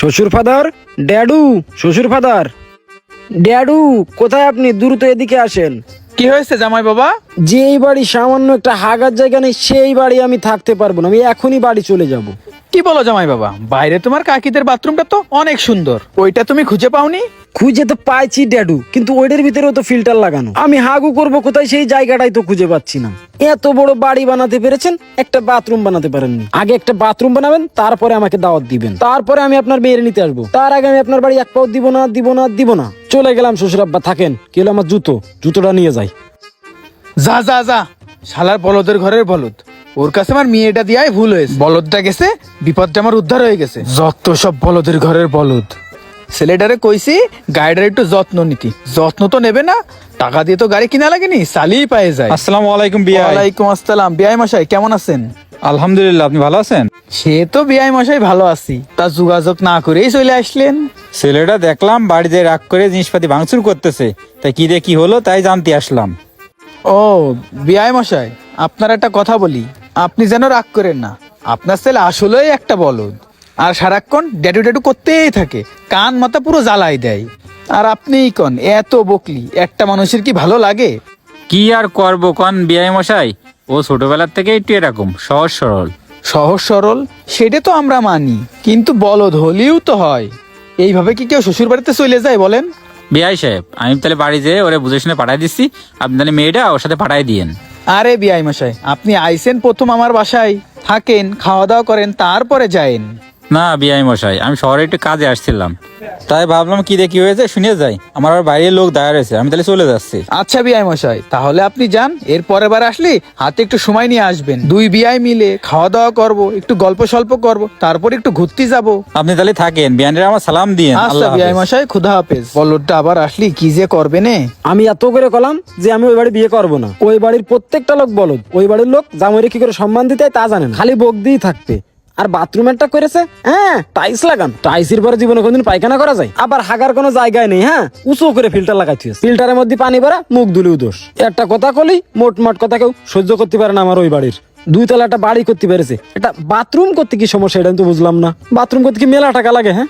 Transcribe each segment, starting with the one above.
শ্বশুর ফাদার? ড্যাডু, শ্বশুর ফাদার। ড্যাডু, কোথায় আপনি? দ্রুত এদিকে আসেন। কি হয়েছে জামাই বাবা? যেই বাড়ি সামান্য একটা হাগার জায়গা নেই সেই বাড়ি আমি থাকতে পারব না। আমি এখনই বাড়ি চলে যাব। কি বলো জামাই বাবা? বাইরে তোমার কাকিদের বাথরুমটা তো অনেক সুন্দর। ওইটা তুমি খুঁজে পাওনি? খুঁজে তো পাইছি ড্যাডু কিন্তু ওইটার ভিতরেও তো ফিল্টার লাগানো। আমি হাগু করব কোথায় সেই জায়গাটাই তো খুঁজে পাচ্ছি না। এত বড় বাড়ি বানাতে পেরেছেন একটা বাথরুম বানাতে পারেননি। আগে একটা বাথরুম বানাবেন তারপরে আমাকে দাওয়াত দিবেন। তারপরে আমি আপনার মেয়ের নিতে আসব। তার আগে আমি আপনার বাড়ি এক পাও দিব না দিব না দিব না। চলে গেলাম শ্বশুর আব্বা থাকেন। কেউ আমার জুতো জুতোটা নিয়ে যাই। যা যা যা। শালার বলদের ঘরের বলদ। ওর কাছে আমার মেয়েটা দিয়াই ভুল হয়েছে। বলদটা গেছে বিপদটা আমার উদ্ধার হয়ে গেছে। যত সব বলদের ঘরের বলদ। ছেলেটারে কইছি গাড়িটার একটু যত্ন নিতি। যত্ন তো নেবে না টাকা দিয়ে তো গাড়ি কিনা লাগেনি চালিয়ে পায়ে যায়। আসসালামু আলাইকুম বিয়াই ওয়ালাইকুম আসসালাম। বিআই মশাই কেমন আছেন? আলহামদুলিল্লাহ আপনি ভালো আছেন? সে তো বিআই মশাই ভালো আছি। তা যোগাযোগ না করেই চলে আসলেন। ছেলেটা দেখলাম বাড়িতে রাগ করে জিনিসপাতি ভাঙচুর করতেছে। তাই কি রে কি হলো তাই জানতে আসলাম। ও বিআই মশাই আপনার একটা কথা বলি। আপনি যেন রাগ করেন না। আপনার ছেলে আসলেই একটা বলদ। আর সারাক্ষণ ড্যাডু ড্যাডু করতেই থাকে। কান মাথা পুরো জ্বালাই দেয়। আর আপনিই কন এত বকলি একটা মানুষের কি ভালো লাগে? কি আর করব কন বিয়াই মশাই? ও ছোটবেলার থেকে একটু এরকম সহজ সরল। সহজ সরল সেটা তো আমরা মানি। কিন্তু বলদ হলেও তো হয়। এইভাবে কি কেউ শ্বশুর বাড়িতে চলে যায় বলেন? বিয়াই সাহেব, আমি তাহলে বাড়ি যেয়ে ওরে বুঝে শুনে পাঠাই দিচ্ছি। আপনি তাহলে মেয়েটা ওর সাথে পাঠাই দিয়েন। আরে বিআই মশাই, আপনি আইসেন প্রথম আমার বাসায়। থাকেন খাওয়া দাওয়া করেন, তারপরে যায়েন। না বিয়াই মশাই আমি শহরে একটু কাজে আসছিলাম। তাই ভাবলাম কি রে কি হয়েছে শুনে যাই। আমার আবার বাইরের লোক দাঁড়া রয়েছে আমি তাহলে চলে যাচ্ছি। আচ্ছা বিআই মশাই তাহলে আপনি যান এর পরের বার আসলে হাতে একটু সময় নিয়ে আসবেন। দুই বিআই মিলে খাওয়া দাওয়া করব একটু গল্প সল্প করব তারপর একটু ঘুরতে যাব। আপনি তাহলে থাকেন বিয়ানের আমার সালাম দিয়ে আচ্ছা বিআই মশাই খুদা হাফেজ। বলটা আবার আসলি কি যে করবে নে? আমি এত করে কলাম যে আমি ওই বাড়ি বিয়ে করব না। ওই বাড়ির প্রত্যেকটা লোক বলদ ওই বাড়ির লোক জামাইরে কি করে সম্মান দিতে তা জানেন খালি বক দিয়েই থাকবে। আর বাথরুমেরটা করেছে হ্যাঁ টাইলস লাগান। টাইলসের পরে জীবনে কোনদিন পায়খানা করা যায়? আবার হাগার কোনো জায়গায় নেই হ্যাঁ উঁচু করে ফিল্টার লাগাইছে ফিল্টারের মধ্যে পানি ভরা মুখ ধুলেও দোষ। একটা কথা কলি মোট মোট কথা কেউ সহ্য করতে পারে না আমার ওই বাড়ির। দুই তলা একটা বাড়ি করতে পেরেছে। এটা বাথরুম করতে কি সমস্যা এটা আমি তো বুঝলাম না। বাথরুম করতে কি মেলা টাকা লাগে হ্যাঁ?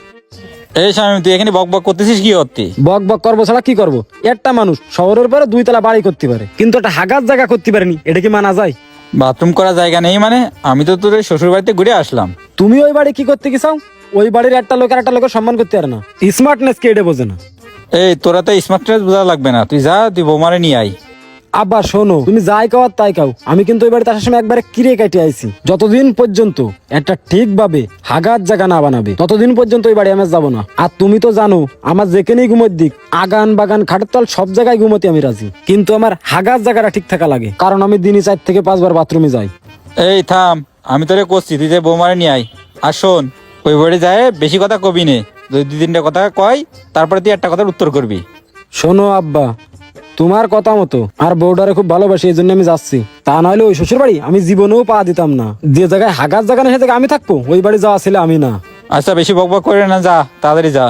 এই স্বামী তুই এখানে বক বক করতেছিস কি করতে বক বক করব ছাড়া কি করব? একটা মানুষ শহরের পরে দুই তলা বাড়ি করতে পারে। কিন্তু একটা হাগার জায়গা করতে পারেনি এটা কি মানা যায়? বাথরুম করার জায়গা নেই মানে আমি তো তোর শ্বশুর বাড়িতে ঘুরে আসলাম। তুমি ওই বাড়ি কি করতে গেছাও? ওই বাড়ির একটা লোকের একটা লোকের সম্মান করতে পারে না। স্মার্টনেস কে এটা বোঝে না। এই তোরা তো স্মার্টনেস বোঝা লাগবে না। তুই যা তুই বৌমারে নিয়ে আয়। আবার শোনো তুমি যাই কাও তাই কাও। আমি কিন্তু বাড়িতে আসার সময় একবারে কিরে কাটে আইছি। যতদিন পর্যন্ত একটা ঠিকভাবে হাগার জায়গা না বানাবে ততদিন পর্যন্ত ওই বাড়ি আমি যাব না। আর তুমি তো জানো আমার যেখানেই ঘুমোর দিক আগান বাগান খাটের তল সব জায়গায় ঘুমোতে আমি রাজি। কিন্তু আমার হাগার জায়গাটা ঠিক থাকা লাগে কারণ আমি দিনে চার থেকে পাঁচবার বাথরুমে যাই। এই থাম আমি তোরে করছি তুই যে বৌমারে নিয়ে আয়। আর শোন ওই বাড়ি যায় বেশি কথা কবি নে। যদি দুই তিনটা কথা কয় তারপরে তুই একটা কথার উত্তর করবি। শোনো আব্বা তোমার কথা মতো আর বউডারে খুব ভালোবাসি, এই জন্য আমি যাচ্ছি। তা নাহলে ওই শ্বশুর বাড়ি আমি জীবনেও পা দিতাম না। যে জায়গায় হাগার জায়গা না সে জায়গায় আমি থাকব। ওই বাড়ি যাওয়া ছিল আমি না। আচ্ছা বেশি বক বক করে না, যা, তাড়াতাড়ি যা।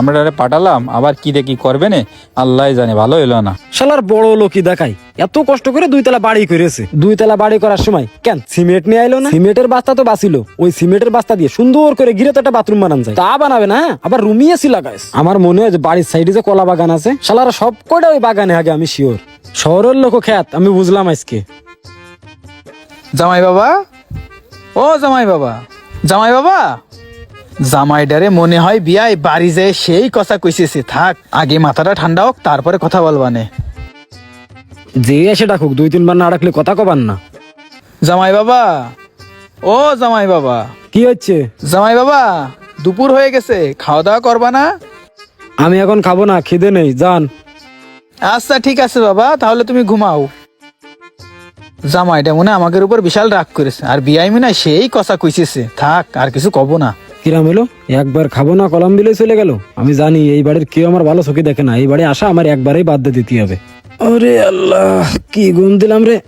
আমরা পাঠালাম আবার কি দেখি করবে না? আল্লাহ জানে ভালো হইল না। শালার বড় লোকই দেখাই এত কষ্ট করে দুই তলা বাড়ি করেছে। দুই তলা বাড়ি করার সময় কেন? সিমেন্ট নিয়ে আইলো না? সিমেন্টের বাস্তা তো বাঁচিল। ওই সিমেন্টের বাস্তা দিয়ে সুন্দর করে ঘিরে তো একটা বাথরুম বানান যায়। তা বানাবে না হ্যাঁ? আবার রুমি এসি লাগাইস আমার মনে হয় যে বাড়ির সাইডে যে কলা বাগান আছে শালারা সব কটা ওই বাগানে আগে আমি শিওর শহরের লোক খ্যাত আমি বুঝলাম আজকে। জামাই বাবা? ও জামাই বাবা। জামাই বাবা? জামাইডারে মনে হয় বিয়াই বাড়ি যায় সেই কথা কইতেছে থাক আগে মাথাটা ঠান্ডা হোক তারপরে কথা বলবানে। যে এসে ডাকুক দুই তিনবার না ডাকলে কথা কবার না। জামাই বাবা ও জামাই বাবা কি হচ্ছে? জামাই বাবা দুপুর হয়ে গেছে খাওয়া দাওয়া করবা না? আমি এখন খাব না খিদে নেই যান। আচ্ছা ঠিক আছে বাবা তাহলে তুমি ঘুমাও। জামাইটা মনে আমাকে উপর বিশাল রাগ করেছে আর বিয়াই মনে সেই কথা কইছেছে। থাক আর কিছু কব না। কিরাম হলো একবার খাব না, কলম বিলে চলে গেল। আমি জানি এই বাড়ির কেউ আমার ভালো চোখে দেখে না। এই বাড়ি আসা আমার একবারেই বাদ দিতে হবে। ওরে আল্লাহ, কি গুম দিলাম রে।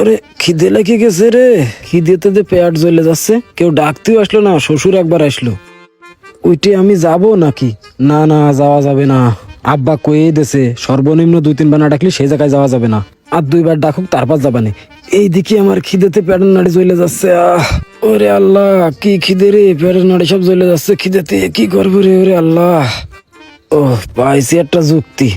ওরে, খিদে লেগে গেছে রে। খিদেতে যে পেট জ্বলে যাচ্ছে, কেউ ডাকতেও আসলো না, শ্বশুর একবার আসলো। ওইটি আমি যাব নাকি? না না, যাওয়া যাবে না। আব্বা কয়ে দেশে সর্বনিম্ন দুই, তিনবার না ডাকলে সেই জায়গায় যাওয়া যাবে না। আর দুইবার ডাকুক, তারপর যাবানে এইদিকে আমার খিদেতে প্যাডের নাড়ি চলে যাচ্ছে, আহ, ওরে আল্লাহ, কি খিদে রে প্যাডের নাড়ি সব চলে যাচ্ছে খিদেতে, কি করব রে, ওরে আল্লাহ। ও পাইছি একটা যুক্তি।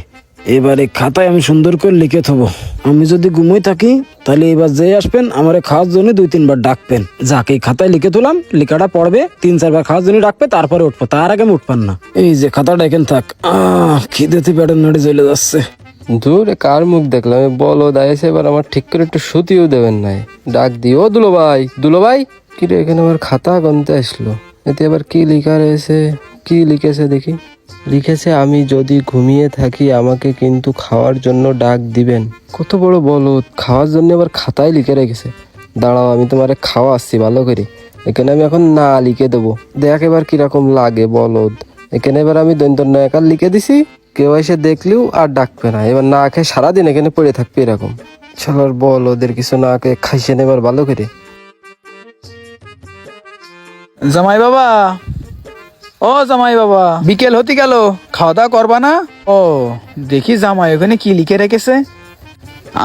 এবারে খাতায় আমি সুন্দর করে লিখে থবো। আমি যদি ঘুমোই থাকি তাহলে এবার যে আসবেন, আমারে খাওয়ার জন্য দুই তিনবার ডাকবেন। যাকে খাতায় লিখে তুলাম, লেখাটা পড়বে, তিন চারবার খাওয়ার জন্য ডাকবে, তারপরে উঠবো। তার আগে আমি উঠবেন না। এই যে খাতাটা এখানে থাক। খিদেতে পেটের নাড়ি চলে যাচ্ছে। দূরে কার মুখ দেখলাম? বলো দায়েছে এবার আমার ঠিক করে একটু সুতিও দেবেন নাই। ডাক দিও দুলো ভাই দুলো ভাই কি রে এখানে আমার খাতা গনতে আসলো। এতে আবার কি লেখা রয়েছে? কি লিখেছে দেখি। লিখেছে, আমি যদি ঘুমিয়ে থাকি, আমাকে কিন্তু খাওয়ার জন্য ডাক দিবেন। কত বড় বলো খাওয়ার জন্য আবার খাতায় লিখে রেখেছে। দাঁড়াও, আমি তোমারে খাওয়া আসছি ভালো করে। এখানে আমি এখন না লিখে দেবো। দেখ এবার কীরকম লাগে বলদ। এখানে এবার আমি দৈন্ত একার লিখে দিছি। কেউ এসে দেখলেও আর ডাকবে না। এবার না খেয়ে সারাদিন এখানে পড়ে থাকবে এরকম। চলার বল ওদের কিছু না খেয়ে খাইছে না এবার ভালো করে। জামাই বাবা! ও জামাই বাবা, বিকেল হতে গেল খাওয়া দাওয়া করবা না? ও, দেখি জামাই ওখানে কি লিখে রেখেছে।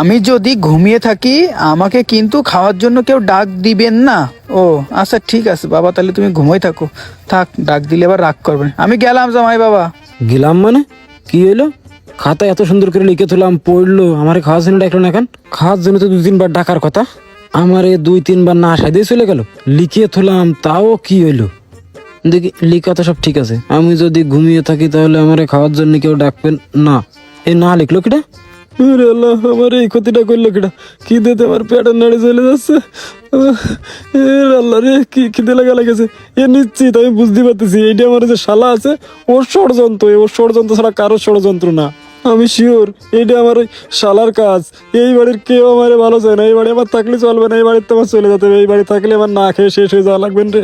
আমি যদি ঘুমিয়ে থাকি, আমাকে কিন্তু খাওয়ার জন্য কেউ ডাক দিবেন না। ও আচ্ছা ঠিক আছে বাবা, তাহলে তুমি ঘুমোই থাকো। থাক, ডাক দিলে আবার রাগ করবেন আমি গেলাম জামাই বাবা। গেলাম মানে? কি হইল? খাতা এত সুন্দর করে লিখে তুলাম, পড়ল, আমার খাওয়ার জন্য ডাকলো না এখন খাওয়ার জন্য তো দুই তিনবার ডাকার কথা। আমার দুই, তিনবার না আসাই দিয়ে চলে গেল। লিখিয়ে থুলাম তাও কি হইল? দেখি লিখা তো সব ঠিক আছে। আমি যদি ঘুমিয়ে থাকি তাহলে আমার খাওয়ার জন্য কেউ ডাকবেন না। এ না লিখলো কিটা আরে আল্লাহ, আমার এই ক্ষতিটা করল কিটা কি দিতে আমার পেটের নাড়ি চলে যাচ্ছে? আল্লাহ রে, কি খিদে লাগা লেগেছে। এ নিশ্চিত, আমি বুঝতে পারতেছি। এইটা আমার যে শালা আছে, ওর ষড়যন্ত্র। ওর ষড়যন্ত্র ছাড়া কারোর ষড়যন্ত্র না। আমি শিওর এইটা আমার ওই শালার কাজ। এই বাড়ির কেউ আমার ভালো চায় না। এই বাড়ি আমার থাকলে চলবে না। এই বাড়িতে আমার চলে যেতে হবে। এই বাড়ি থাকলে আমার না খেয়ে শেষ হয়ে যাওয়া লাগবেন রে।